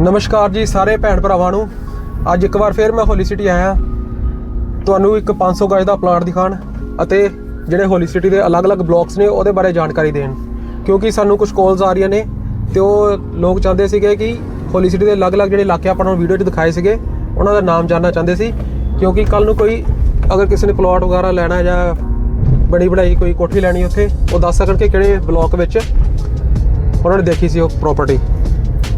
ਨਮਸਕਾਰ ਜੀ ਸਾਰੇ ਭੈਣ ਭਰਾਵਾਂ ਨੂੰ। ਅੱਜ ਇੱਕ ਵਾਰ ਫੇਰ ਮੈਂ ਹੋਲੀ ਸਿਟੀ ਆਇਆ ਤੁਹਾਨੂੰ ਇੱਕ 500 ਗਜ ਦਾ ਪਲਾਟ ਦਿਖਾਣ ਅਤੇ ਜਿਹੜੇ ਹੋਲੀ ਸਿਟੀ ਦੇ ਅਲੱਗ-ਅਲੱਗ ਬਲਾਕਸ ਨੇ, ਉਹਦੇ ਬਾਰੇ ਜਾਣਕਾਰੀ ਦੇਣ। ਕਿਉਂਕਿ ਸਾਨੂੰ ਕੁਝ ਕਾਲਸ ਆ ਰਹੀਆਂ ਨੇ ਤੇ ਉਹ ਲੋਕ ਚਾਹੁੰਦੇ ਸੀਗੇ ਕਿ ਹੋਲੀ ਸਿਟੀ ਦੇ ਅਲੱਗ-ਅਲੱਗ ਜਿਹੜੇ ਇਲਾਕੇ ਆਪਾਂ ਨੂੰ ਵੀਡੀਓ 'ਚ ਦਿਖਾਏ ਸੀਗੇ, ਉਹਨਾਂ ਦਾ ਨਾਮ ਜਾਣਨਾ ਚਾਹੁੰਦੇ ਸੀ। ਕਿਉਂਕਿ ਕੱਲ ਨੂੰ ਕੋਈ ਅਗਰ ਕਿਸੇ ਨੇ ਪਲਾਟ ਵਗੈਰਾ ਲੈਣਾ ਜਾਂ ਬਣੀ ਬਣਾਈ ਕੋਈ ਕੋਠੀ ਲੈਣੀ ਉੱਥੇ, ਉਹ ਦੱਸ ਸਕਣ ਕਿ ਕਿਹੜੇ ਬਲਾਕ ਵਿੱਚ ਉਹਨਾਂ ਨੇ ਦੇਖੀ ਸੀ ਉਹ ਪ੍ਰਾਪਰਟੀ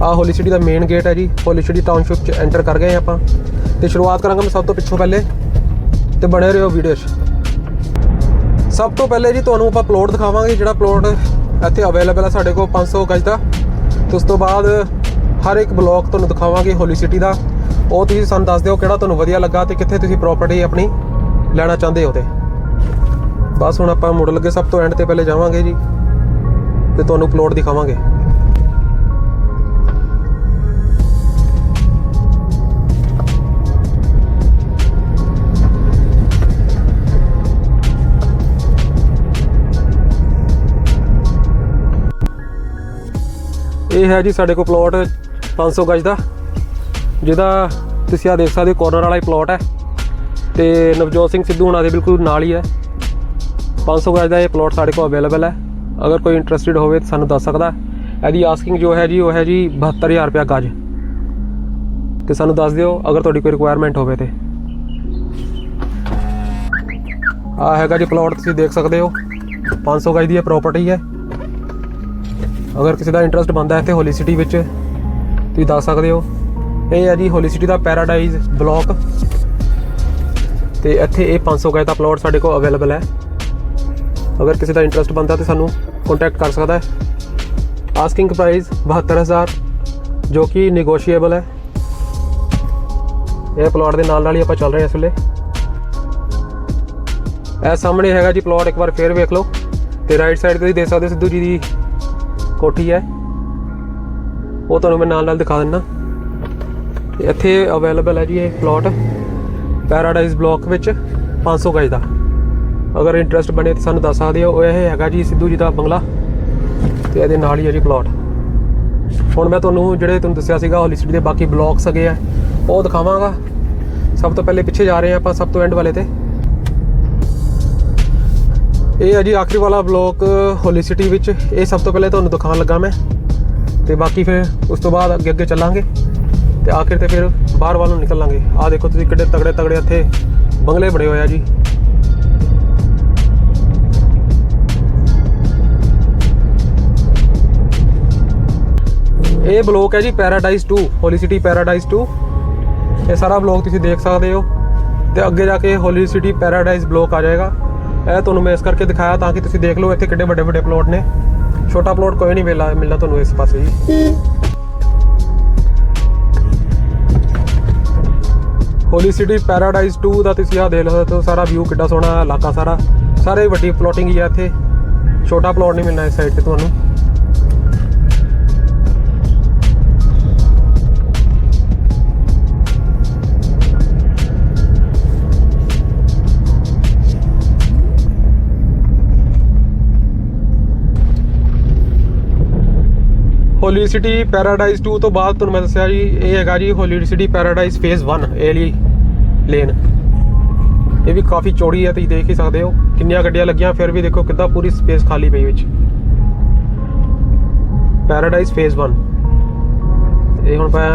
ਆ ਹੋਲੀ ਸਿਟੀ ਦਾ ਮੇਨ ਗੇਟ ਹੈ ਜੀ। ਹੋਲੀ ਸਿਟੀ ਟਾਊਨਸ਼ਿਪ ਚ ਐਂਟਰ ਕਰ ਗਏ ਆਪਾਂ। ਤੇ ਸ਼ੁਰੂਆਤ ਕਰਾਂਗਾ ਮੈਂ ਸਭ ਤੋਂ ਪਿੱਛੋਂ ਪਹਿਲੇ। ਤੇ ਬਣੇ ਰਹੋ ਵੀਡੀਓ 'ਚ। ਸਭ ਤੋਂ ਪਹਿਲੇ ਜੀ ਤੁਹਾਨੂੰ ਆਪਾਂ ਪਲੋਟ ਦਿਖਾਵਾਂਗੇ, ਜਿਹੜਾ ਪਲੋਟ ਇੱਥੇ ਅਵੇਲੇਬਲ ਹੈ ਸਾਡੇ ਕੋਲ 500 ਗਜ ਦਾ। ਤੇ ਉਸ ਤੋਂ ਬਾਅਦ ਹਰ ਇੱਕ ਬਲਾਕ ਤੁਹਾਨੂੰ ਦਿਖਾਵਾਂਗੇ ਹੋਲੀ ਸਿਟੀ ਦਾ। ਉਹ ਤੁਸੀਂ ਸਾਨੂੰ ਦੱਸ ਦਿਓ ਕਿਹੜਾ ਤੁਹਾਨੂੰ ਵਧੀਆ ਲੱਗਾ ਤੇ ਕਿੱਥੇ ਤੁਸੀਂ ਪ੍ਰਾਪਰਟੀ ਆਪਣੀ ਲੈਣਾ ਚਾਹੁੰਦੇ ਹੋ ਤੇ। ਬਸ ਹੁਣ ਆਪਾਂ ਮੁੜ ਲੱਗੇ, ਸਭ ਤੋਂ ਐਂਡ ਤੇ ਪਹਿਲੇ ਜਾਵਾਂਗੇ ਜੀ। ਤੇ ਤੁਹਾਨੂੰ ਪਲੋਟ ਦਿਖਾਵਾਂਗੇ। ਇਹ ਹੈ ਜੀ ਸਾਡੇ ਕੋਲ ਪਲਾਟ 500 ਗਜ ਦਾ, ਜਿਹਦਾ ਤੁਸੀਂ ਆ ਦੇਖ ਸਕਦੇ ਹੋ ਕਾਰਨਰ ਵਾਲਾ ਹੀ ਪਲਾਟ ਹੈ ਤੇ ਨਵਜੋਤ ਸਿੰਘ ਸਿੱਧੂ ਹੁਣਾਂ ਦੇ ਬਿਲਕੁਲ ਨਾਲ ਹੀ ਹੈ। 500 ਗਜ ਦਾ ਇਹ ਪਲਾਟ ਸਾਡੇ ਕੋਲ ਅਵੇਲੇਬਲ ਹੈ। ਅਗਰ ਕੋਈ ਇੰਟਰਸਟਿਡ ਹੋਵੇ ਤਾਂ ਸਾਨੂੰ ਦੱਸ ਸਕਦਾ ਇਹਦੀ ਆਸਕਿੰਗ ਜੋ ਹੈ ਜੀ, ਉਹ ਹੈ ਜੀ 72000 ਰੁਪਇਆ ਗਜ। ਤੇ ਸਾਨੂੰ ਦੱਸ ਦਿਓ ਅਗਰ ਤੁਹਾਡੀ ਕੋਈ ਰਿਕੁਆਇਰਮੈਂਟ ਹੋਵੇ ਤੇ। ਆ ਹੈਗਾ ਜੀ ਪਲਾਟ ਤੁਸੀਂ ਦੇਖ ਸਕਦੇ ਹੋ। 500 ਗਜ ਦੀ ਇਹ ਪ੍ਰਾਪਰਟੀ ਹੈ। ਅਗਰ ਕਿਸੇ ਦਾ ਇੰਟਰਸਟ ਬੰਦਾ ਇੱਥੇ ਹੋਲੀ ਸਿਟੀ ਵਿੱਚ, ਤੁਸੀਂ ਦੱਸ ਸਕਦੇ ਹੋ। ਇਹ ਹੈ ਜੀ ਹੋਲੀ ਸਿਟੀ ਦਾ ਪੈਰਾਡਾਈਜ਼ ਬਲਾਕ ਤੇ ਇੱਥੇ ਇਹ 500 ਗਜ ਦਾ ਪਲਾਟ ਸਾਡੇ ਕੋਲ ਅਵੇਲੇਬਲ ਹੈ। ਅਗਰ ਕਿਸੇ ਦਾ ਇੰਟਰਸਟ ਬੰਦਾ ਤੇ ਸਾਨੂੰ ਕੰਟੈਕਟ ਕਰ ਸਕਦਾ ਹੈ। ਆਸਕਿੰਗ ਪ੍ਰਾਈਸ 72000 ਜੋ ਕਿ ਨੈਗੋਸ਼ੀਏਬਲ ਹੈ। ਇਹ ਪਲਾਟ ਦੇ ਨਾਲ ਨਾਲ ਹੀ ਆਪਾਂ ਚੱਲ ਰਹੇ ਹਾਂ ਇਸ ਵੇਲੇ। ਇਹ ਸਾਹਮਣੇ ਹੈਗਾ ਜੀ ਪਲਾਟ ਇੱਕ ਵਾਰ ਫੇਰ ਵੇਖ ਲਓ। ਤੇ ਰਾਈਟ ਸਾਈਡ ਤੇ ਤੁਸੀਂ ਦੇਖ ਸਕਦੇ ਹੋ ਸਿੱਧੂ ਜੀ ਦੀ ਕੋਠੀ ਹੈ। ਉਹ ਤੁਹਾਨੂੰ ਮੈਂ ਨਾਲ ਨਾਲ ਦਿਖਾ ਦਿੰਦਾ। ਤੇ ਇੱਥੇ ਅਵੇਲੇਬਲ ਹੈ ਜੀ ਇਹ ਪਲਾਟ ਪੈਰਾਡਾਈਜ਼ ਬਲਾਕ ਵਿੱਚ 500 ਗਜ ਦਾ। ਅਗਰ ਇੰਟਰਸਟ ਬਣੇ ਤਾਂ ਸਾਨੂੰ ਦੱਸ ਸਕਦੇ ਹੋ। ਉਹ ਇਹ ਹੈਗਾ ਜੀ ਸਿੱਧੂ ਜੀ ਦਾ ਬੰਗਲਾ। ਤੇ ਇਹਦੇ ਨਾਲ ਹੀ ਹੈ ਜੀ ਪਲਾਟ ਹੁਣ ਮੈਂ ਤੁਹਾਨੂੰ ਜਿਹੜੇ ਤੁਹਾਨੂੰ ਦੱਸਿਆ ਸੀਗਾ ਹੋਲੀ ਦੇ ਬਾਕੀ ਬਲਾਕਸ ਹੈਗੇ ਆ। ਉਹ ਦਿਖਾਵਾਂਗਾ। ਸਭ ਤੋਂ ਪਹਿਲੇ ਪਿੱਛੇ ਜਾ ਰਹੇ ਹਾਂ ਆਪਾਂ, ਸਭ ਤੋਂ ਐਂਡ ਵਾਲੇ ਤੇ। ਇਹ ਹੈ ਜੀ ਆਖਰੀ ਵਾਲਾ ਬਲਾਕ ਹੋਲੀ ਸਿਟੀ ਵਿੱਚ। ਇਹ ਸਭ ਤੋਂ ਪਹਿਲੇ ਤੁਹਾਨੂੰ ਦਿਖਾਉਣ ਲੱਗਾ ਮੈਂ। ਤੇ ਬਾਕੀ ਫਿਰ ਉਸ ਤੋਂ ਬਾਅਦ ਅੱਗੇ ਅੱਗੇ ਚੱਲਾਂਗੇ। ਤੇ ਆਖਿਰ ਤੇ ਫਿਰ ਬਾਹਰ ਵੱਲ ਨੂੰ ਨਿਕਲਾਂਗੇ। ਆਹ ਦੇਖੋ ਤੁਸੀਂ ਕਿੱਡੇ ਤਗੜੇ ਤਗੜੇ ਇੱਥੇ ਬੰਗਲੇ ਬਣੇ ਹੋਏ ਆ ਜੀ। ਇਹ ਬਲਾਕ ਹੈ ਜੀ ਪੈਰਾਡਾਈਜ਼ 2 ਹੋਲੀ ਸਿਟੀ ਪੈਰਾਡਾਈਜ਼ 2 ਇਹ ਸਾਰਾ ਬਲਾਕ ਤੁਸੀਂ ਦੇਖ ਸਕਦੇ ਹੋ। ਤੇ ਅੱਗੇ ਜਾ ਕੇ ਹੋਲੀ ਸਿਟੀ ਪੈਰਾਡਾਈਜ਼ ਬਲਾਕ ਆ ਜਾਏਗਾ। ਇਹ ਤੁਹਾਨੂੰ ਮੈਂ ਇਸ ਕਰਕੇ ਦਿਖਾਇਆ ਤਾਂ ਕਿ ਤੁਸੀਂ ਦੇਖ ਲਓ ਇੱਥੇ ਕਿੱਡੇ ਵੱਡੇ ਵੱਡੇ ਪਲੋਟ ਨੇ। ਛੋਟਾ ਪਲੋਟ ਕੋਈ ਨਹੀਂ ਮਿਲਣਾ ਮਿਲਣਾ ਤੁਹਾਨੂੰ ਇਸ ਪਾਸੇ ਜੀ। ਹੋਲੀ ਸਿਟੀ ਪੈਰਾਡਾਈਜ਼ 2 ਦਾ ਤੁਸੀਂ ਆ ਦੇਖ ਲਓ ਸਾਰਾ ਵਿਊ ਕਿੱਡਾ ਸੋਹਣਾ ਇਲਾਕਾ ਸਾਰਾ। ਸਾਰੇ ਵੱਡੀ ਪਲੋਟਿੰਗ ਹੀ ਆ ਇੱਥੇ। ਛੋਟਾ ਪਲੋਟ ਨਹੀਂ ਮਿਲਣਾ ਇਸ ਸਾਈਡ ਤੇ ਤੁਹਾਨੂੰ। ਹੋਲੀ ਸਿਟੀ ਪੈਰਾਡਾਈਜ਼ 2 ਤੋਂ ਬਾਅਦ ਤੁਹਾਨੂੰ ਮੈਂ ਦੱਸਿਆ ਜੀ, ਇਹ ਹੈਗਾ ਜੀ ਹੋਲੀ ਸਿਟੀ ਪੈਰਾਡਾਈਜ਼ ਫੇਜ਼ 1 ਇਹ ਵਾਲੀ ਲੇਨ ਇਹ ਵੀ ਕਾਫੀ ਚੌੜੀ ਹੈ ਤੁਸੀਂ ਦੇਖ ਹੀ ਸਕਦੇ ਹੋ। ਕਿੰਨੀਆਂ ਗੱਡੀਆਂ ਲੱਗੀਆਂ, ਫਿਰ ਵੀ ਦੇਖੋ ਕਿੱਦਾਂ ਪੂਰੀ ਸਪੇਸ ਖਾਲੀ ਪਈ ਵਿੱਚ। ਪੈਰਾਡਾਈਜ਼ ਫੇਜ਼ 1 ਇਹ ਹੁਣ ਮੈਂ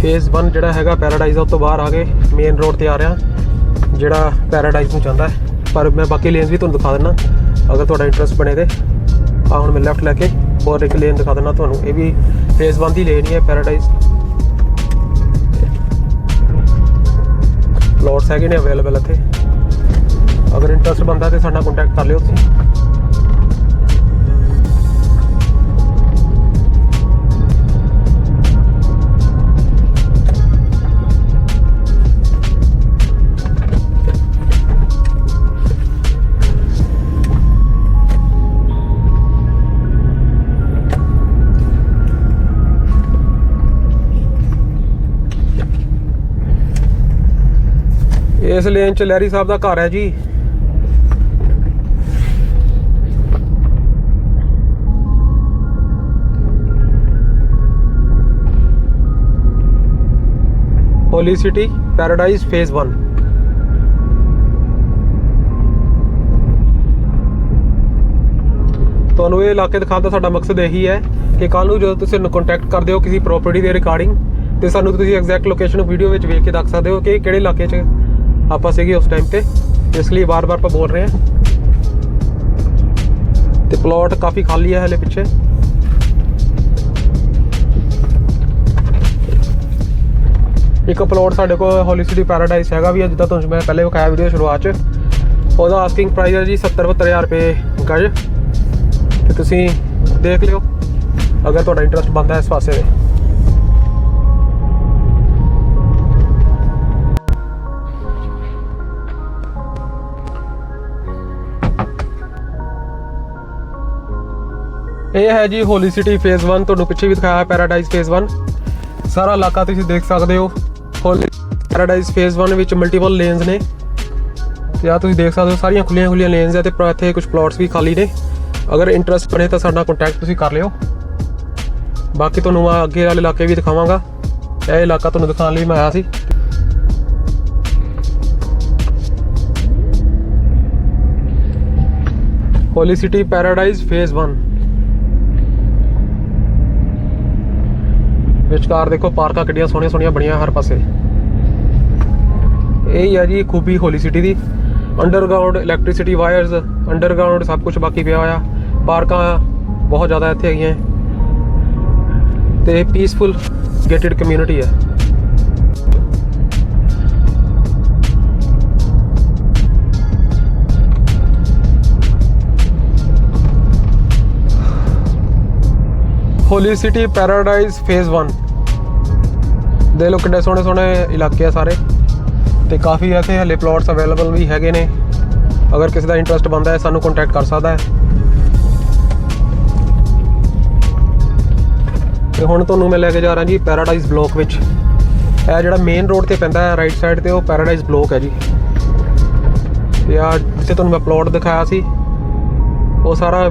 ਫੇਜ਼ 1 ਜਿਹੜਾ ਹੈਗਾ ਪੈਰਾਡਾਈਜ਼ ਤੋਂ ਬਾਹਰ ਆ ਕੇ ਮੇਨ ਰੋਡ ਤੇ ਆ ਰਿਹਾ। ਜਿਹੜਾ ਪੈਰਾਡਾਈਜ਼ ਨੂੰ ਜਾਂਦਾ ਪਰ ਮੈਂ ਬਾਕੀ ਲੇਨਸ ਵੀ ਤੁਹਾਨੂੰ ਦਿਖਾ ਦਿੰਦਾ, ਅਗਰ ਤੁਹਾਡਾ ਇੰਟਰਸਟ ਬਣੇ ਤੇ। ਆ ਹੁਣ ਮੈਂ ਲੈਫਟ ਲੈ ਕੇ ਹੋਰ ਇੱਕ ਲੇਨ ਦਿਖਾ ਦਿੰਦਾ ਤੁਹਾਨੂੰ। ਇਹ ਵੀ ਫੇਸ 1 ਦੀ ਲੇਨ ਹੀ ਹੈ ਪੈਰਾਡਾਈਜ਼ ਪਲੋਟਸ ਹੈਗੇ ਨੇ ਅਵੇਲੇਬਲ ਇੱਥੇ। ਅਗਰ ਇੰਟਰਸਟ ਬੰਦਾ ਤੇ ਸਾਡਾ ਕੰਟੈਕਟ ਕਰ ਲਿਓ ਤੁਸੀਂ। ਇਸ ਲੇਨ ਚ ਲਹਿਰੀ ਸਾਹਿਬ ਦਾ ਘਰ ਹੈ ਜੀ। ਹੋਲੀ ਸਿਟੀ ਪੈਰਾਡਾਈਜ਼ ਫੇਜ਼ 1 ਤੁਹਾਨੂੰ ਇਹ ਇਲਾਕੇ ਦਿਖਾਉਣ ਦਾ ਸਾਡਾ ਮਕਸਦ ਇਹੀ ਹੈ ਕਿ ਕੱਲ ਨੂੰ ਜਦੋਂ ਤੁਸੀਂ ਸਾਨੂੰ ਕੰਟੈਕਟ ਕਰਦੇ ਹੋ ਕਿਸੇ ਪ੍ਰਾਪਰਟੀ ਦੇ ਰਿਕਾਰਡਿੰਗ ਤੇ ਸਾਨੂੰ ਤੁਸੀਂ ਐਗਜ਼ੈਕਟ ਲੋਕੇਸ਼ਨ ਵੀਡੀਓ ਵਿੱਚ ਵੇਖ ਕੇ ਦੱਸ ਸਕਦੇ ਹੋ ਕਿ ਕਿਹੜੇ ਇਲਾਕੇ 'ਚ ਆਪਾਂ ਸੀਗੇ ਉਸ ਟਾਈਮ ਤੇ ਇਸ ਲਈ ਵਾਰ-ਵਾਰ ਆਪਾਂ ਬੋਲ ਰਹੇ ਹਾਂ। ਤੇ ਪਲਾਟ ਕਾਫੀ ਖਾਲੀ ਹੈ ਹਲੇ ਪਿੱਛੇ। ਇੱਕ ਪਲਾਟ ਸਾਡੇ ਕੋਲ ਹੋਲੀ ਸਿਟੀ ਪੈਰਾਡਾਈਸ ਹੈਗਾ ਵੀ ਹੈ, ਜਿੱਦਾਂ ਤੁਹਾਨੂੰ ਮੈਂ ਪਹਿਲੇ ਵਿਖਾਇਆ ਵੀਡੀਓ ਸ਼ੁਰੂਆਤ 'ਚ। ਉਹਦਾ ਆਸਕਿੰਗ ਪ੍ਰਾਈਸ ਹੈ ਜੀ 70 72000 ਰੁਪਏ ਗਜ। ਤੇ ਤੁਸੀਂ ਦੇਖ ਲਿਓ ਅਗਰ ਤੁਹਾਡਾ ਇੰਟਰਸਟ ਬਣਦਾ ਇਸ ਪਾਸੇ ਦੇ ਇਹ ਹੈ ਜੀ ਹੋਲੀ ਸਿਟੀ ਫੇਜ਼ 1 ਤੁਹਾਨੂੰ ਪਿੱਛੇ ਵੀ ਦਿਖਾਇਆ ਪੈਰਾਡਾਈਜ਼ ਫੇਜ਼ 1 ਸਾਰਾ ਇਲਾਕਾ ਤੁਸੀਂ ਦੇਖ ਸਕਦੇ ਹੋ। ਹੋਲੀ ਪੈਰਾਡਾਈਜ਼ ਫੇਜ਼ 1 ਵਿੱਚ ਮਲਟੀਪਲ ਲੇਨਸ ਨੇ। ਤੇ ਆ ਤੁਸੀਂ ਦੇਖ ਸਕਦੇ ਹੋ, ਸਾਰੀਆਂ ਖੁੱਲੀਆਂ ਖੁੱਲੀਆਂ ਲੇਨਸ ਹੈ ਤੇ ਇੱਥੇ ਕੁਝ ਪਲਾਟਸ ਵੀ ਖਾਲੀ ਨੇ। ਅਗਰ ਇੰਟਰਸਟ ਬਣੇ ਤਾਂ ਸਾਡਾ ਨਾਲ ਕੰਟੈਕਟ ਤੁਸੀਂ ਕਰ ਲਿਓ। ਬਾਕੀ ਤੁਹਾਨੂੰ ਮੈਂ ਅੱਗੇ ਵਾਲੇ ਇਲਾਕੇ ਵੀ ਦਿਖਾਵਾਂਗਾ। ਇਹ ਇਲਾਕਾ ਤੁਹਾਨੂੰ ਦਿਖਾਉਣ ਲਈ ਮੈਂ ਆਇਆ ਸੀ। ਹੋਲੀ ਸਿਟੀ ਪੈਰਾਡਾਈਜ਼ ਫੇਜ਼ 1 ਵਿਚਕਾਰ ਦੇਖੋ ਪਾਰਕਾਂ ਕਿੱਡੀਆਂ ਸੋਹਣੀਆਂ ਸੋਹਣੀਆਂ ਬਣੀਆਂ ਹਰ ਪਾਸੇ। ਇਹ ਹੀ ਹੈ ਜੀ, ਖੂਬੀ ਹੋਲੀ ਸਿਟੀ ਦੀ। ਅੰਡਰਗਰਾਉਂਡ ਇਲੈਕਟ੍ਰਿਸਿਟੀ ਵਾਇਰਸ ਅੰਡਰਗਰਾਉਂਡ ਸਭ ਕੁਝ ਬਾਕੀ ਪਿਆ ਹੋਇਆ। ਪਾਰਕਾਂ ਬਹੁਤ ਜ਼ਿਆਦਾ ਇੱਥੇ ਹੈਗੀਆਂ। ਤੇ ਪੀਸਫੁਲ ਗੇਟਡ ਕਮਿਊਨਿਟੀ ਹੈ। ਹੋਲੀ ਸਿਟੀ ਪੈਰਾਡਾਈਜ਼ ਫੇਜ਼ 1 ਦੇ ਲੋ ਕਿੰਨੇ ਸੋਹਣੇ ਸੋਹਣੇ ਇਲਾਕੇ ਆ ਸਾਰੇ। ਤੇ ਕਾਫੀ ਇੱਥੇ ਹਲੇ ਪਲਾਟਸ ਅਵੇਲੇਬਲ ਵੀ ਹੈਗੇ ਨੇ। ਅਗਰ ਕਿਸੇ ਦਾ ਇੰਟਰਸਟ ਬੰਦਾ ਹੈ, ਸਾਨੂੰ ਕੰਟੈਕਟ ਕਰ ਸਕਦਾ ਹੈ। ਤੇ ਹੁਣ ਤੁਹਾਨੂੰ ਮੈਂ ਲੈ ਕੇ ਜਾ ਰਿਹਾ ਜੀ ਪੈਰਾਡਾਈਜ਼ ਬਲੋਕ ਵਿੱਚ। ਇਹ ਜਿਹੜਾ ਮੇਨ ਰੋਡ ਤੇ ਪੈਂਦਾ ਹੈ ਰਾਈਟ ਸਾਈਡ ਤੇ ਉਹ ਪੈਰਾਡਾਈਜ਼ ਬਲੋਕ ਹੈ ਜੀ। ਤੇ ਆ ਜਿੱਥੇ ਤੁਹਾਨੂੰ ਮੈਂ ਪਲਾਟ ਦਿਖਾਇਆ ਸੀ, ਉਹ ਸਾਰਾ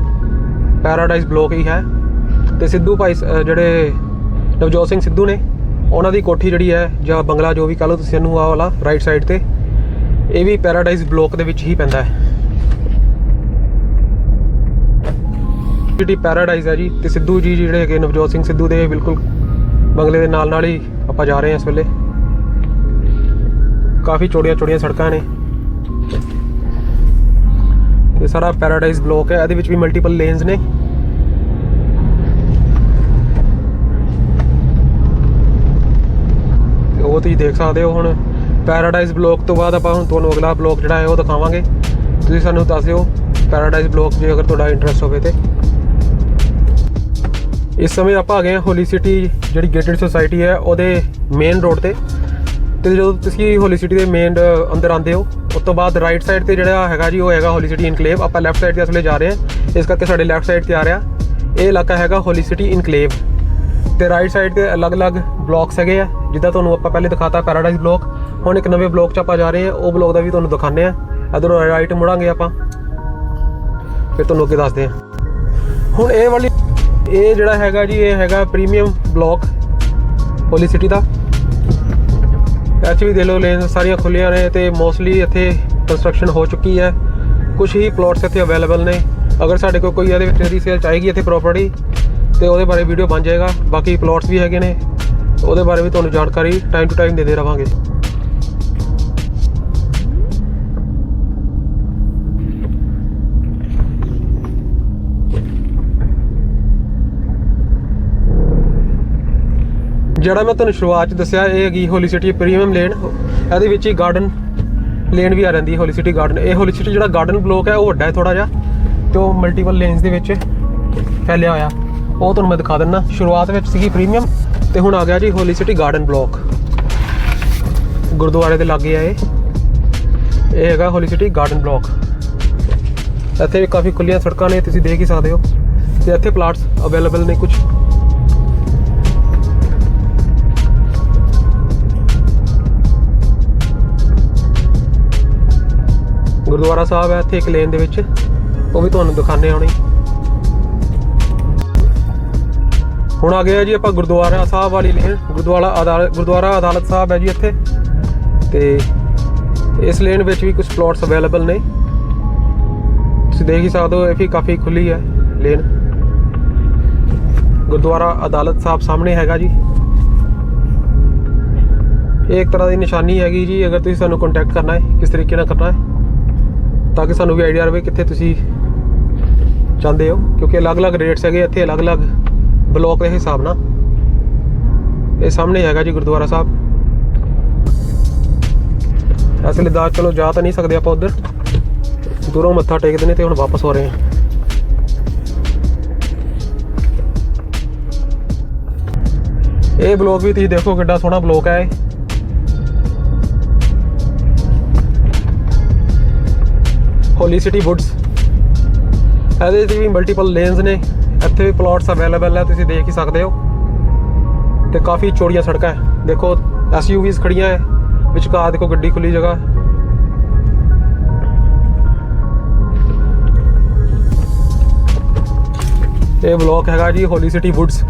ਪੈਰਾਡਾਈਜ਼ ਬਲੋਕ ਹੀ ਹੈ। ਤੇ ਸਿੱਧੂ ਭਾਈ ਸ- ਜਿਹੜੇ ਨਵਜੋਤ ਸਿੰਘ ਸਿੱਧੂ ਨੇ, ਉਹਨਾਂ ਦੀ ਕੋਠੀ ਜਿਹੜੀ ਹੈ ਜਾਂ ਬੰਗਲਾ ਜੋ ਵੀ ਕਹ ਲਓ ਤੁਸੀਂ ਇਹਨੂੰ ਆਹ ਵਾਲਾ ਰਾਈਟ ਸਾਈਡ ਤੇ, ਇਹ ਵੀ ਪੈਰਾਡਾਈਜ਼ ਬਲੋਕ ਦੇ ਵਿੱਚ ਹੀ ਪੈਂਦਾ ਹੈ। ਜਿਹੜੀ ਪੈਰਾਡਾਈਜ਼ ਹੈ ਜੀ, ਤੇ ਸਿੱਧੂ ਜੀ ਜਿਹੜੇ ਹੈਗੇ ਨਵਜੋਤ ਸਿੰਘ ਸਿੱਧੂ ਦੇ ਬਿਲਕੁਲ ਬੰਗਲੇ ਦੇ ਨਾਲ ਨਾਲ ਹੀ ਆਪਾਂ ਜਾ ਰਹੇ ਹਾਂ ਇਸ ਵੇਲੇ। ਕਾਫੀ ਚੌੜੀਆਂ ਚੌੜੀਆਂ ਸੜਕਾਂ ਨੇ। ਇਹ ਸਾਰਾ ਪੈਰਾਡਾਈਜ਼ ਬਲੋਕ ਹੈ, ਇਹਦੇ ਵਿੱਚ ਵੀ ਮਲਟੀਪਲ ਲੇਨਸ ਨੇ ਤੇ ਉਹ ਤੁਸੀਂ ਦੇਖ ਸਕਦੇ ਹੋ ਹੁਣ ਪੈਰਾਡਾਈਜ਼ ਬਲੋਕ ਤੋਂ ਬਾਅਦ ਆਪਾਂ ਹੁਣ ਤੁਹਾਨੂੰ ਅਗਲਾ ਬਲੋਕ ਜਿਹੜਾ ਹੈ ਉਹ ਦਿਖਾਵਾਂਗੇ। ਤੁਸੀਂ ਸਾਨੂੰ ਦੱਸ ਦਿਓ ਪੈਰਾਡਾਈਜ਼ ਬਲੋਕ ਜੇ ਅਗਰ ਤੁਹਾਡਾ ਇੰਟਰਸਟ ਹੋਵੇ ਤੇ। ਇਸ ਸਮੇਂ ਆਪਾਂ ਆ ਗਏ ਹਾਂ ਹੋਲੀ ਸਿਟੀ ਜਿਹੜੀ ਗੇਟਡ ਸੁਸਾਇਟੀ ਹੈ ਉਹਦੇ ਮੇਨ ਰੋਡ ਤੇ। ਤੇ ਜਦੋਂ ਤੁਸੀਂ ਹੋਲੀ ਸਿਟੀ ਦੇ ਮੇਨ ਅੰਦਰ ਆਉਂਦੇ ਹੋ, ਉਸ ਤੋਂ ਬਾਅਦ ਰਾਈਟ ਸਾਈਡ ਤੇ ਜਿਹੜਾ ਹੈਗਾ ਜੀ ਉਹ ਹੈਗਾ ਹੋਲੀ ਸਿਟੀ ਇਨਕਲੇਵ ਆਪਾਂ ਲੈਫਟ ਸਾਈਡ ਤੇ ਅਸਲੇ ਜਾ ਰਹੇ ਹਾਂ। ਇਸ ਕਰਕੇ ਸਾਡੇ ਲੈਫਟ ਸਾਈਡ ਤੇ ਆ ਰਿਹਾ। ਇਹ ਇਲਾਕਾ ਹੈਗਾ ਹੋਲੀ ਸਿਟੀ ਇਨਕਲੇਵ ਤੇ ਰਾਈਟ ਸਾਈਡ ਤੇ ਅਲੱਗ-ਅਲੱਗ ਬਲਾਕਸ ਹੈਗੇ ਆ। ਜਿੱਦਾਂ ਤੁਹਾਨੂੰ ਆਪਾਂ ਪਹਿਲੇ ਦਿਖਾਤਾ ਪੈਰਾਡਾਈਜ਼ ਬਲਾਕ ਹੁਣ ਇੱਕ ਨਵੇਂ ਬਲਾਕ 'ਚ ਆਪਾਂ ਜਾ ਰਹੇ ਹਾਂ, ਉਹ ਬਲਾਕ ਦਾ ਵੀ ਤੁਹਾਨੂੰ ਦਿਖਾਣੇ ਆ ਇਧਰੋਂ ਰਾਈਟ ਮੁੜਾਂਗੇ ਆਪਾਂ। ਫਿਰ ਤੁਹਾਨੂੰ ਅੱਗੇ ਦੱਸਦੇ ਹਾਂ। ਹੁਣ ਇਹ ਵਾਲੀ, ਇਹ ਜਿਹੜਾ ਹੈਗਾ ਜੀ, ਇਹ ਹੈਗਾ ਪ੍ਰੀਮੀਅਮ ਬਲਾਕ ਹੋਲੀ ਸਿਟੀ ਦਾ। ਐਚ ਵੀ ਦੇ ਲੋ ਲੇਨ ਸਾਰੀਆਂ ਖੁੱਲੀਆਂ ਨੇ ਤੇ ਮੋਸਟਲੀ ਇੱਥੇ ਕੰਸਟਰਕਸ਼ਨ ਹੋ ਚੁੱਕੀ ਹੈ। ਕੁਝ ਹੀ ਪਲਾਟਸ ਇੱਥੇ ਅਵੇਲੇਬਲ ਨੇ। ਅਗਰ ਸਾਡੇ ਕੋਲ ਕੋਈ ਇਹਦੇ ਵਿੱਚ ਰੀਸੇਲ ਚਾਹੀਗੀ ਇੱਥੇ ਪ੍ਰਾਪਰਟੀ ਤੇ ਉਹਦੇ ਬਾਰੇ ਵੀਡੀਓ ਬਣ ਜਾਏਗਾ। ਬਾਕੀ ਪਲਾਟਸ ਵੀ ਹੈਗੇ ਨੇ। ਉਹਦੇ ਬਾਰੇ ਵੀ ਤੁਹਾਨੂੰ ਜਾਣਕਾਰੀ ਟਾਈਮ ਟੂ ਟਾਈਮ ਦਿੰਦੇ ਰਵਾਂਗੇ। ਜਿਹੜਾ ਮੈਂ ਤੁਹਾਨੂੰ ਸ਼ੁਰੂਆਤ ਚ ਦੱਸਿਆ, ਇਹ ਹੈਗੀ ਹੋਲੀ ਸਿਟੀ ਪ੍ਰੀਮੀਅਮ ਲੇਨ ਇਹਦੇ ਵਿੱਚ ਹੀ ਗਾਰਡਨ ਲੇਨ ਵੀ ਆ ਜਾਂਦੀ ਹੈ ਹੋਲੀ ਸਿਟੀ ਗਾਰਡਨ ਇਹ ਹੋਲੀ ਸਿਟੀ ਜਿਹੜਾ ਗਾਰਡਨ ਬਲੋਕ ਹੈ, ਉਹ ਵੱਡਾ ਹੈ ਥੋੜਾ ਜਿਹਾ, ਤੇ ਉਹ ਮਲਟੀਪਲ ਲੇਨਸ ਦੇ ਵਿੱਚ ਫੈਲਿਆ ਹੋਇਆ। ਉਹ ਤੁਹਾਨੂੰ ਮੈਂ ਦਿਖਾ ਦਿੰਦਾ। ਸ਼ੁਰੂਆਤ ਵਿੱਚ ਸੀਗੀ ਪ੍ਰੀਮੀਅਮ ਤੇ ਹੁਣ ਆ ਗਿਆ ਜੀ ਹੋਲੀ ਸਿਟੀ ਗਾਰਡਨ ਬਲੋਕ ਗੁਰਦੁਆਰੇ ਦੇ ਲਾਗੇ ਆ ਇਹ। ਇਹ ਹੈਗਾ ਹੋਲੀ ਸਿਟੀ ਗਾਰਡਨ ਬਲੋਕ ਇੱਥੇ ਵੀ ਕਾਫੀ ਖੁੱਲੀਆਂ ਸੜਕਾਂ ਨੇ, ਤੁਸੀਂ ਦੇਖ ਹੀ ਸਕਦੇ ਹੋ। ਤੇ ਇੱਥੇ ਪਲਾਟਸ ਅਵੇਲੇਬਲ ਨੇ ਕੁਝ ਗੁਰਦੁਆਰਾ ਸਾਹਿਬ ਹੈ ਇੱਥੇ ਇੱਕ ਲੇਨ ਦੇ ਵਿੱਚ। ਉਹ ਵੀ ਤੁਹਾਨੂੰ ਦਿਖਾਣੇ ਆਉਣੀ ਹੁਣ ਆ ਗਏ ਆ ਜੀ ਆਪਾਂ ਗੁਰਦੁਆਰਾ ਸਾਹਿਬ ਵਾਲੀ ਲੇਨ ਗੁਰਦੁਆਰਾ ਅਦਾਲਤ ਗੁਰਦੁਆਰਾ ਅਦਾਲਤ ਸਾਹਿਬ ਹੈ ਜੀ ਇੱਥੇ। ਤੇ ਇਸ ਲੇਨ ਵਿੱਚ ਵੀ ਕੁਝ ਪਲਾਟਸ ਅਵੇਲੇਬਲ ਨੇ। ਤੁਸੀਂ ਦੇਖ ਹੀ ਸਕਦੇ ਹੋ, ਇਹ ਵੀ ਕਾਫੀ ਖੁੱਲੀ ਹੈ ਲੇਨ। ਗੁਰਦੁਆਰਾ ਅਦਾਲਤ ਸਾਹਿਬ ਸਾਹਮਣੇ ਹੈਗਾ ਜੀ। ਇਹ ਇੱਕ ਤਰ੍ਹਾਂ ਦੀ ਨਿਸ਼ਾਨੀ ਹੈਗੀ ਜੀ, ਅਗਰ ਤੁਸੀਂ ਸਾਨੂੰ ਕੰਟੈਕਟ ਕਰਨਾ ਹੈ, ਕਿਸ ਤਰੀਕੇ ਨਾਲ ਕਰਨਾ ਹੈ, ਤਾਂ ਕਿ ਸਾਨੂੰ ਵੀ ਆਈਡੀਆ ਰਵੇ ਕਿੱਥੇ ਤੁਸੀਂ ਚਾਹੁੰਦੇ ਹੋ, ਕਿਉਂਕਿ ਅਲੱਗ-ਅਲੱਗ ਰੇਟਸ ਹੈਗੇ ਇੱਥੇ ਅਲੱਗ-ਅਲੱਗ ਬਲੋਕ ਦੇ ਹਿਸਾਬ ਨਾਲ। ਇਹ ਸਾਹਮਣੇ ਹੈਗਾ ਜੀ ਗੁਰਦੁਆਰਾ ਸਾਹਿਬ। ਅਸਲ ਦਾ ਚਲੋ ਜਾ ਤਾਂ ਨਹੀਂ ਸਕਦੇ ਆਪਾਂ ਉਧਰ। ਦੂਰੋਂ ਮੱਥਾ ਟੇਕਦੇ ਨੇ ਤੇ ਹੁਣ ਵਾਪਸ ਹੋ ਰਹੇ ਹਾਂ ਇਹ ਬਲੋਕ ਵੀ ਤੁਸੀਂ ਦੇਖੋ ਕਿੱਡਾ ਸੋਹਣਾ ਬਲੋਕ ਹੈ ਇਹ। ਹੋਲੀ ਸਿਟੀ ਵੁੱਡਸ ਇਹਦੇ 'ਚ ਵੀ ਮਲਟੀਪਲ ਲੇਨਸ ਨੇ। ਇੱਥੇ ਵੀ ਪਲਾਟਸ ਅਵੇਲੇਬਲ ਹੈ ਤੁਸੀਂ ਦੇਖ ਹੀ ਸਕਦੇ ਹੋ। ਤੇ ਕਾਫੀ ਚੌੜੀਆਂ ਸੜਕਾਂ ਹੈ। ਦੇਖੋ ਐਸਯੂਵੀਜ਼ ਖੜੀਆਂ ਹੈ। ਵਿਚਕਾਰ ਦੇਖੋ ਗੱਡੀ ਖੁੱਲੀ ਜਗ੍ਹਾ। ਇਹ ਬਲਾਕ ਹੈਗਾ ਜੀ ਹੋਲੀ ਸਿਟੀ ਵੁੱਡਸ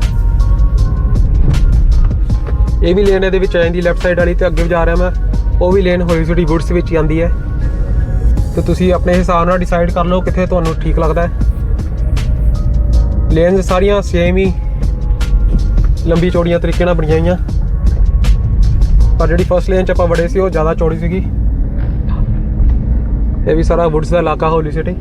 ਇਹ ਵੀ ਲੇਨ ਇਹਦੇ ਵਿੱਚ ਆ ਜਾਂਦੀ ਲੈਫਟ ਸਾਈਡ ਵਾਲੀ ਤੇ ਅੱਗੇ ਜਾ ਰਿਹਾ ਮੈਂ। ਉਹ ਵੀ ਲੇਨ ਹੋਲੀ ਸਿਟੀ ਵੁੱਡਸ ਵਿੱਚ ਹੀ ਆਉਂਦੀ ਹੈ। ਤੇ ਤੁਸੀਂ ਆਪਣੇ ਹਿਸਾਬ ਨਾਲ ਡਿਸਾਈਡ ਕਰ ਲਓ ਕਿੱਥੇ ਤੁਹਾਨੂੰ ਠੀਕ ਲੱਗਦਾ ਹੈ। ਲੇਨਸ ਸਾਰੀਆਂ ਸੇਮ ਹੀ ਲੰਬੀ ਚੌੜੀਆਂ ਤਰੀਕੇ ਨਾਲ ਬਣੀਆਂ ਹੋਈਆਂ। ਪਰ ਜਿਹੜੀ ਫਸਟ ਲੇਨ ਚ ਆਪਾਂ ਵੜੇ ਸੀ, ਉਹ ਜ਼ਿਆਦਾ ਚੌੜੀ ਸੀਗੀ। ਇਹ ਵੀ ਸਾਰਾ ਵੁੱਡਸ ਦਾ ਇਲਾਕਾ ਹੋਲੀ ਸਿਟੀ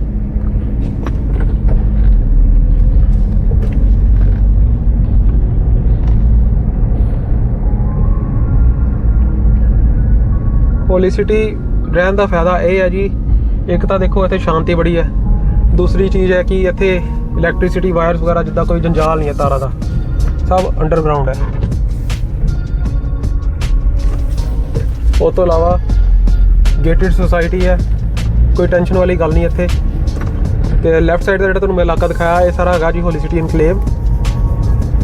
ਹੋਲੀ ਸਿਟੀ ਰਹਿਣ ਦਾ ਫਾਇਦਾ ਇਹ ਹੈ ਜੀ, ਇੱਕ ਤਾਂ ਦੇਖੋ ਇੱਥੇ ਸ਼ਾਂਤੀ ਬੜੀ ਹੈ। ਦੂਸਰੀ ਚੀਜ਼ ਹੈ ਕਿ ਇੱਥੇ ਇਲੈਕਟ੍ਰਿਸਿਟੀ ਵਾਇਰਸ ਵਗੈਰਾ ਜਿੱਦਾਂ ਕੋਈ ਜੰਜਾਲ ਨਹੀਂ ਹੈ ਤਾਰਾਂ ਦਾ, ਸਭ ਅੰਡਰਗਰਾਉਂਡ ਹੈ। ਉਹ ਤੋਂ ਇਲਾਵਾ ਗੇਟਡ ਸੁਸਾਇਟੀ ਹੈ, ਕੋਈ ਟੈਨਸ਼ਨ ਵਾਲੀ ਗੱਲ ਨਹੀਂ ਇੱਥੇ। ਤੇ ਲੈਫਟ ਸਾਈਡ ਦਾ ਜਿਹੜਾ ਤੁਹਾਨੂੰ ਮੈਂ ਇਲਾਕਾ ਦਿਖਾਇਆ, ਇਹ ਸਾਰਾ ਹੈਗਾ ਜੀ ਹੋਲੀ ਸਿਟੀ ਇਨਕਲੇਵ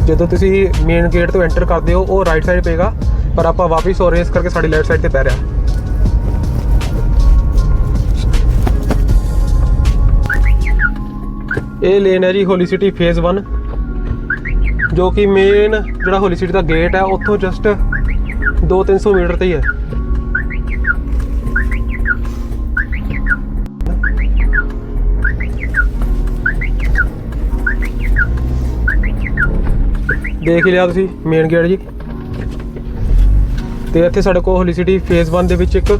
ਜਦੋਂ ਤੁਸੀਂ ਮੇਨ ਗੇਟ ਤੋਂ ਐਂਟਰ ਕਰਦੇ ਹੋ, ਉਹ ਰਾਈਟ ਸਾਈਡ ਪਏਗਾ, ਪਰ ਆਪਾਂ ਵਾਪਸ ਹੋ ਰਹੇ ਹਾਂ ਇਸ ਕਰਕੇ ਸਾਡੀ ਲੈਫਟ ਸਾਈਡ ਤੇ ਪੈ ਰਿਹਾ। ਇਹ ਲੇਨ ਹੈ ਜੀ ਹੋਲੀ ਸਿਟੀ ਫੇਜ਼ 1 ਜੋ ਕਿ ਮੇਨ ਜਿਹੜਾ ਹੋਲੀ ਸਿਟੀ ਦਾ ਗੇਟ ਹੈ, ਉੱਥੋਂ ਜਸਟ 2-300 ਮੀਟਰ ਤੇ ਹੀ ਹੈ। ਦੇਖ ਲਿਆ ਤੁਸੀਂ ਮੇਨ ਗੇਟ ਜੀ। ਤੇ ਇੱਥੇ ਸਾਡੇ ਕੋਲ ਹੋਲੀ ਸਿਟੀ ਫੇਜ਼ 1 ਦੇ ਵਿੱਚ ਇੱਕ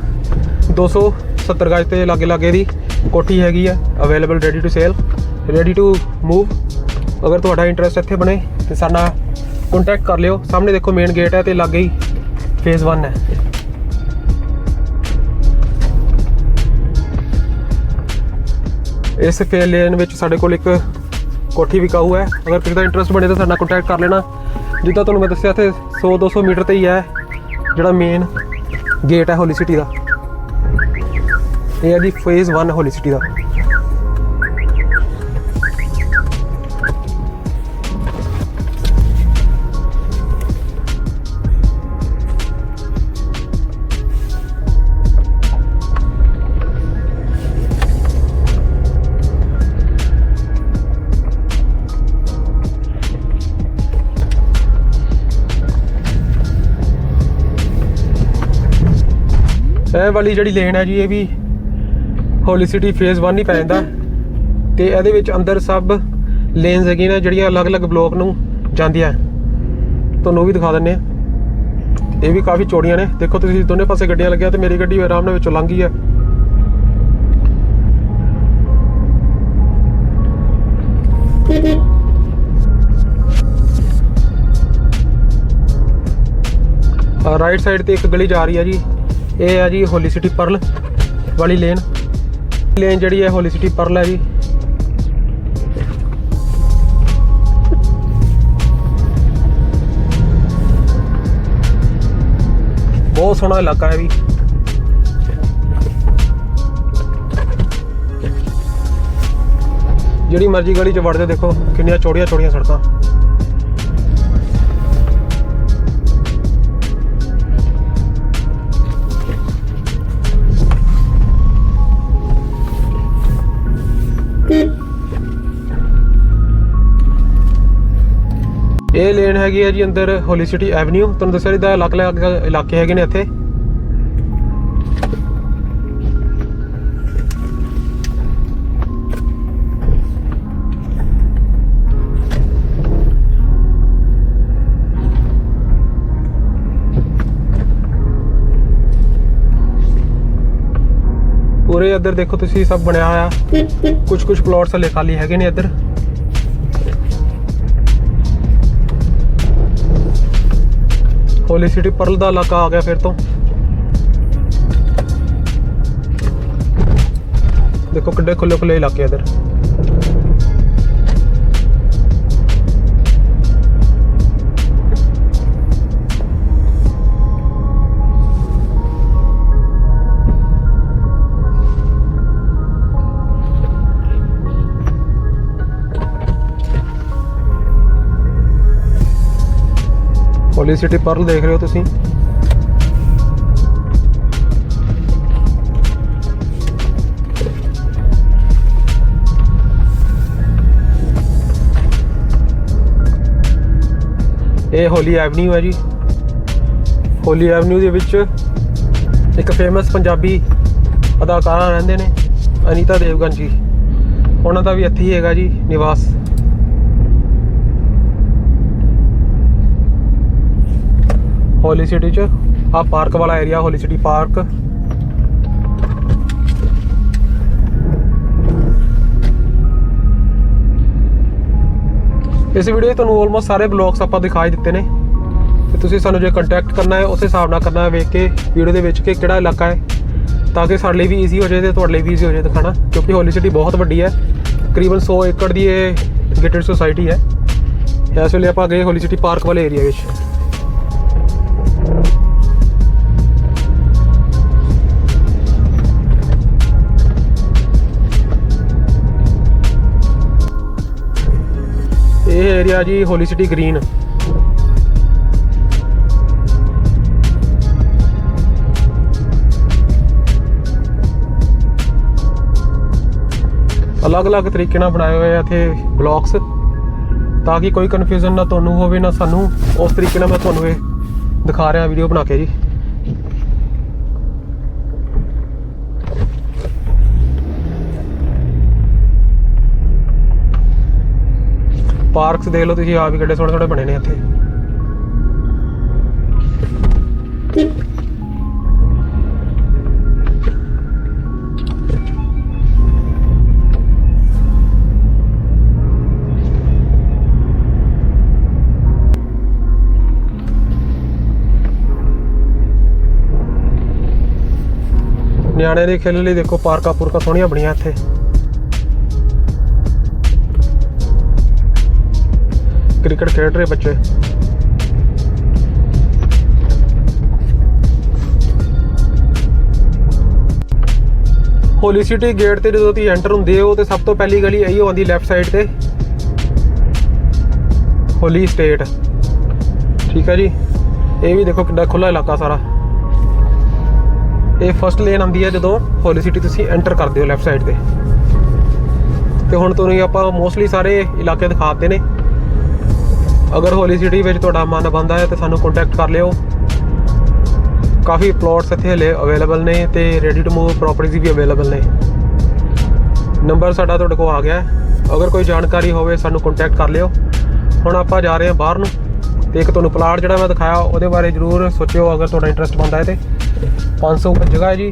270 ਗਜ ਤੇ ਲਾਗੇ ਲਾਗੇ ਦੀ ਕੋਠੀ ਹੈਗੀ ਆ available ready to sale ready to move ਅਗਰ ਤੁਹਾਡਾ ਇੰਟਰਸਟ ਇੱਥੇ ਬਣੇ, ਤੇ ਸਾਡਾ ਨਾਲ ਕੰਟੈਕਟ ਕਰ ਲਿਓ। ਸਾਹਮਣੇ ਦੇਖੋ ਮੇਨ ਗੇਟ ਹੈ ਤੇ ਲਾਗੇ ਹੀ ਫੇਜ਼ 1 ਹੈ। ਇਸ ਫੇਲ ਲੇਨ ਵਿੱਚ ਸਾਡੇ ਕੋਲ ਇੱਕ ਕੋਠੀ ਵਿਕਾਊ ਹੈ। ਅਗਰ ਕਿਸੇ ਦਾ ਇੰਟਰਸਟ ਬਣੇ ਤਾਂ ਸਾਡਾ ਨਾਲ ਕੰਟੈਕਟ ਕਰ ਲੈਣਾ। ਜਿੱਦਾਂ ਤੁਹਾਨੂੰ ਮੈਂ ਦੱਸਿਆ, ਇੱਥੇ 100 200 ਮੀਟਰ ਤੇ ਹੀ ਹੈ, ਜਿਹੜਾ ਮੇਨ ਗੇਟ ਹੈ ਹੋਲੀ ਸਿਟੀ ਦਾ। ਇਹ ਹੈ ਜੀ ਫੇਜ਼ 1 ਹੋਲੀ ਸਿਟੀ ਦਾ। ਵਾਲੀ ਜਿਹੜੀ ਲੇਨ ਹੈ ਜੀ, ਇਹ ਵੀ ਹੋਲੀ ਸਿਟੀ ਫੇਜ਼ 1 ਹੀ ਪੈ ਜਾਂਦਾ। ਤੇ ਇਹਦੇ ਵਿੱਚ ਅੰਦਰ ਸਭ ਲੇਨਸ ਹੈਗੀਆਂ ਨੇ, ਜਿਹੜੀਆਂ ਅਲੱਗ-ਅਲੱਗ ਬਲੋਕ ਨੂੰ ਜਾਂਦੀਆਂ ਤੁਹਾਨੂੰ ਉਹ ਵੀ ਦਿਖਾ ਦਿੰਨੇ ਆ ਇਹ ਵੀ ਕਾਫੀ ਚੌੜੀਆਂ ਨੇ। ਦੇਖੋ ਤੁਸੀਂ, ਦੋਨੇ ਪਾਸੇ ਗੱਡੀਆਂ ਲੱਗੀਆਂ ਤੇ ਮੇਰੀ ਗੱਡੀ ਆਰਾਮ ਨਾਲ ਵਿੱਚੋਂ ਲੰਘ ਗਈ ਹੈ। ਰਾਈਟ ਸਾਈਡ ਤੇ ਇੱਕ ਗਲੀ ਜਾ ਰਹੀ ਹੈ ਜੀ। ਇਹ ਹੈ ਜੀ ਹੋਲੀ ਸਿਟੀ ਪਰਲ ਵਾਲੀ ਲੇਨ ਲੇਨ ਜਿਹੜੀ ਹੈ ਹੋਲੀ ਸਿਟੀ ਪਰਲ ਹੈ ਜੀ। ਬਹੁਤ ਸੋਹਣਾ ਇਲਾਕਾ ਹੈ ਵੀ ਜਿਹੜੀ ਮਰਜ਼ੀ ਗਲੀ 'ਚ ਵੜ ਜਾ ਦੇਖੋ, ਕਿੰਨੀਆਂ ਚੌੜੀਆਂ ਚੌੜੀਆਂ ਸੜਕਾਂ। ਇਹ ਲੇਨ ਹੈਗੀ ਹੈ ਜੀ ਅੰਦਰ ਹੋਲੀ ਸਿਟੀ ਐਵਨਿਊ ਤੁਹਾਨੂੰ ਦੱਸਿਆ ਜਿੱਦਾਂ ਅਲੱਗ ਅਲੱਗ ਇਲਾਕੇ ਹੈਗੇ ਨੇ ਇੱਥੇ। ਪੂਰੇ ਇੱਧਰ ਦੇਖੋ ਤੁਸੀਂ ਸਭ ਬਣਿਆ ਹੋਇਆ। ਕੁਝ ਕੁਝ ਪਲਾਟਸ ਹਲੇ ਖਾਲੀ ਹੈਗੇ ਨੇ ਇੱਧਰ। ਹੋਲੀ ਸਿਟੀ ਪਰਲ ਦਾ ਇਲਾਕਾ ਆ ਗਿਆ ਫਿਰ ਤੋਂ। ਦੇਖੋ ਕਿੱਡੇ ਖੁੱਲੇ ਖੁੱਲੇ ਇਲਾਕੇ ਆ ਇੱਧਰ। ਹੋਲੀ ਸਿਟੀ ਪਰਲ ਦੇਖ ਰਹੇ ਹੋ ਤੁਸੀਂ। ਇਹ ਹੋਲੀ ਐਵਨਿਊ ਹੈ ਜੀ। ਹੋਲੀ ਐਵਨਿਊ ਦੇ ਵਿੱਚ ਇੱਕ ਫੇਮਸ ਪੰਜਾਬੀ ਅਦਾਕਾਰਾ ਰਹਿੰਦੇ ਨੇ, ਅਨੀਤਾ ਦੇਵਗਨ ਜੀ। ਉਹਨਾਂ ਦਾ ਵੀ ਇੱਥੇ ਹੀ ਹੈਗਾ ਜੀ ਨਿਵਾਸ। ਹੋਲੀ ਸਿਟੀ ਚ। ਆ ਪਾਰਕ ਵਾਲਾ ਏਰੀਆ ਹੋਲੀ ਸਿਟੀ ਪਾਰਕ ਇਸ ਵੀਡੀਓ 'ਚ ਤੁਹਾਨੂੰ ਆਲਮੋਸਟ ਸਾਰੇ ਬਲੌਗਸ ਆਪਾਂ ਦਿਖਾਈ ਦਿੱਤੇ ਨੇ। ਤੇ ਤੁਸੀਂ ਸਾਨੂੰ ਜੇ ਕੰਟੈਕਟ ਕਰਨਾ ਹੈ ਉਸੇ ਹਿਸਾਬ ਨਾਲ ਕਰਨਾ ਹੈ, ਵੇਖ ਕੇ ਵੀਡੀਓ ਦੇ ਵਿੱਚ ਕਿ ਕਿਹੜਾ ਇਲਾਕਾ ਹੈ। ਤਾਂ ਕਿ ਸਾਡੇ ਲਈ ਵੀ ਈਜ਼ੀ ਹੋ ਜਾਏ ਤੇ ਤੁਹਾਡੇ ਲਈ ਵੀ ਈਜ਼ੀ ਹੋ ਜਾਏ ਦਿਖਾਣਾ ਕਿਉਂਕਿ ਹੋਲੀ ਸਿਟੀ ਬਹੁਤ ਵੱਡੀ ਹੈ। ਤਕਰੀਬਨ 100 ਏਕੜ ਦੀ ਇਹ ਗੇਟਡ ਸੁਸਾਇਟੀ ਹੈ। ਇਸ ਵੇਲੇ ਆਪਾਂ ਗਏ ਹੋਲੀ ਸਿਟੀ ਪਾਰਕ ਵਾਲੇ ਏਰੀਆ ਵਿੱਚ। ਇਹ ਏਰੀਆ ਜੀ ਹੋਲੀ ਸਿਟੀ ਗ੍ਰੀਨ ਅਲੱਗ-ਅਲੱਗ ਤਰੀਕੇ ਨਾਲ ਬਣਾਏ ਹੋਏ ਆ ਇੱਥੇ ਬਲੌਕਸ ਤਾਂ ਕਿ ਕੋਈ ਕਨਫਿਊਜ਼ਨ ਨਾ ਤੁਹਾਨੂੰ ਹੋਵੇ, ਨਾ ਸਾਨੂੰ। ਉਸ ਤਰੀਕੇ ਨਾਲ ਮੈਂ ਤੁਹਾਨੂੰ ਇਹ ਦਿਖਾ ਰਿਹਾ ਵੀਡੀਓ ਬਣਾ ਕੇ ਜੀ। ਪਾਰਕਸ ਦੇਖ ਲਓ ਤੁਸੀਂ, ਆਪ ਵੀ ਕਿੱਡੇ ਸੋਹਣੇ ਸੋਹਣੇ ਬਣੇ ਨੇ ਇੱਥੇ। ਨਿਆਣੇ ਦੇ ਖੇਡਣ ਲਈ ਦੇਖੋ ਪਾਰਕਾਂ ਪੂਰਕਾਂ ਸੋਹਣੀਆਂ ਬਣੀਆਂ ਇੱਥੇ। ਕ੍ਰਿਕਟ ਖੇਡ ਰਹੇ ਬੱਚੇ। ਹੋਲੀ ਸਿਟੀ ਗੇਟ ਤੇ ਜਦੋਂ ਤੁਸੀਂ ਐਂਟਰ ਹੁੰਦੇ ਹੋ ਤੇ ਸਭ ਤੋਂ ਪਹਿਲੀ ਗਲੀ ਇਹੀ ਆਉਂਦੀ ਲੈਫਟ ਸਾਈਡ ਤੇ। Holy State. ਠੀਕ ਹੈ ਜੀ। ਇਹ ਵੀ ਦੇਖੋ ਕਿੰਨਾ ਖੁੱਲਾ ਇਲਾਕਾ ਸਾਰਾ। ਇਹ ਫਸਟ ਲੇਨ ਆਉਂਦੀ ਹੈ ਜਦੋਂ ਹੋਲੀ ਸਿਟੀ ਤੁਸੀਂ ਐਂਟਰ ਕਰਦੇ ਹੋ ਲੈਫਟ ਸਾਈਡ ਤੇ। ਤੇ ਹੁਣ ਤੁਹਾਨੂੰ ਆਪਾਂ ਮੋਸਟਲੀ ਸਾਰੇ ਇਲਾਕੇ ਦਿਖਾਤੇ ਨੇ। ਅਗਰ ਹੋਲੀ ਸਿਟੀ ਵਿੱਚ ਤੁਹਾਡਾ ਮਨ ਬੰਦਾ ਹੈ ਤਾਂ ਸਾਨੂੰ ਕੰਟੈਕਟ ਕਰ ਲਿਓ। ਕਾਫੀ ਪਲਾਟਸ ਇੱਥੇ ਹਲੇ ਅਵੇਲੇਬਲ ਨੇ ਤੇ ਰੈਡੀ ਟੂ ਮੂਵ ਪ੍ਰਾਪਰਟੀਜ਼ ਵੀ ਅਵੇਲੇਬਲ ਨੇ। ਨੰਬਰ ਸਾਡਾ ਤੁਹਾਡੇ ਕੋਲ ਆ ਗਿਆ ਹੈ। ਅਗਰ ਕੋਈ ਜਾਣਕਾਰੀ ਹੋਵੇ ਸਾਨੂੰ ਕੰਟੈਕਟ ਕਰ ਲਿਓ। ਹੁਣ ਆਪਾਂ ਜਾ ਰਹੇ ਹਾਂ ਬਾਹਰ ਨੂੰ। ਤੇ ਇੱਕ ਤੁਹਾਨੂੰ ਪਲਾਟ ਜਿਹੜਾ ਮੈਂ ਦਿਖਾਇਆ, ਉਹਦੇ ਬਾਰੇ ਜਰੂਰ ਸੋਚਿਓ ਅਗਰ ਤੁਹਾਡਾ ਇੰਟਰਸਟ ਬਣਦਾ ਹੈ ਤੇ। 500 ਗਜ ਜਗ੍ਹਾ ਹੈ ਜੀ।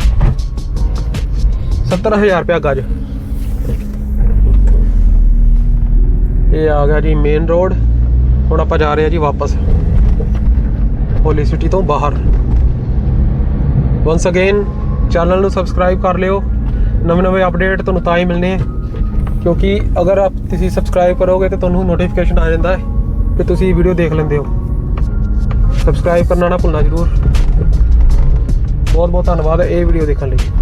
70000 ਰੁਪਇਆ ਗਜ। ਇਹ ਆ ਗਿਆ ਜੀ ਮੇਨ ਰੋਡ ਹੁਣ ਆਪਾਂ ਜਾ ਰਹੇ ਹਾਂ ਜੀ ਵਾਪਸ। ਹੋਲੀ ਸਿਟੀ ਤੋਂ ਬਾਹਰ। ਵਾਂਸ ਅਗੇਨ ਚੈਨਲ ਨੂੰ ਸਬਸਕ੍ਰਾਈਬ ਕਰ ਲਿਓ। ਨਵੇਂ ਨਵੇਂ ਅਪਡੇਟ ਤੁਹਾਨੂੰ ਤਾਂ ਹੀ ਮਿਲਣੇ ਕਿਉਂਕਿ ਅਗਰ ਆਪ ਤੁਸੀਂ ਸਬਸਕ੍ਰਾਈਬ ਕਰੋਗੇ ਤਾਂ ਤੁਹਾਨੂੰ ਨੋਟੀਫਿਕੇਸ਼ਨ ਆ ਜਾਂਦਾ ਹੈ। ਕਿ ਤੁਸੀਂ ਵੀਡੀਓ ਦੇਖ ਲੈਂਦੇ ਹੋ। ਸਬਸਕ੍ਰਾਈਬ ਕਰਨਾ ਨਾ ਭੁੱਲਣਾ ਜਰੂਰ। ਬਹੁਤ ਬਹੁਤ ਧੰਨਵਾਦ ਇਹ ਵੀਡੀਓ ਦੇਖਣ ਲਈ।